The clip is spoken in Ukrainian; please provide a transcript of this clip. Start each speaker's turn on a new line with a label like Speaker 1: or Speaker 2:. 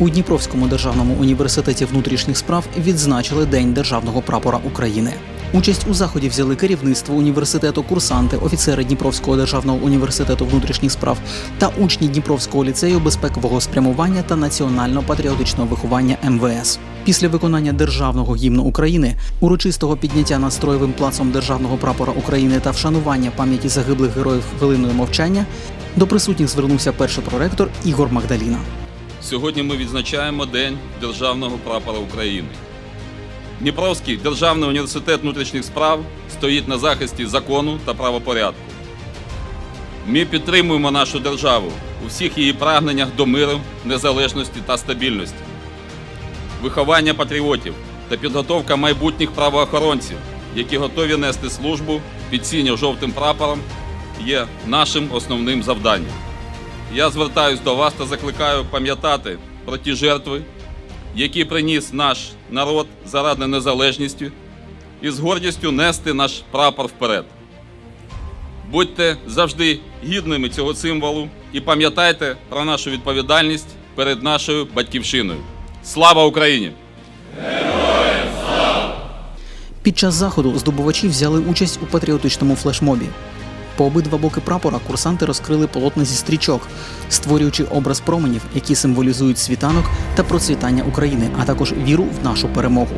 Speaker 1: У Дніпровському державному університеті внутрішніх справ відзначили День державного прапора України. Участь у заході взяли керівництво університету, курсанти, офіцери Дніпровського державного університету внутрішніх справ та учні Дніпровського ліцею безпекового спрямування та національно-патріотичного виховання МВС. Після виконання державного гімну України, урочистого підняття над строєвим плацом державного прапора України та вшанування пам'яті загиблих героїв хвилиною мовчання до присутніх звернувся перший проректор Ігор Магдаліна.
Speaker 2: Сьогодні ми відзначаємо День Державного прапора України. Дніпровський державний університет внутрішніх справ стоїть на захисті закону та правопорядку. Ми підтримуємо нашу державу у всіх її прагненнях до миру, незалежності та стабільності. Виховання патріотів та підготовка майбутніх правоохоронців, які готові нести службу під синьо-жовтим прапором, є нашим основним завданням. Я звертаюсь до вас та закликаю пам'ятати про ті жертви, які приніс наш народ заради незалежності, і з гордістю нести наш прапор вперед. Будьте завжди гідними цього символу і пам'ятайте про нашу відповідальність перед нашою батьківщиною. Слава Україні!
Speaker 1: Під час заходу здобувачі взяли участь у патріотичному флешмобі. По обидва боки прапора курсанти розкрили полотна зі стрічок, створюючи образ променів, які символізують світанок та процвітання України, а також віру в нашу перемогу.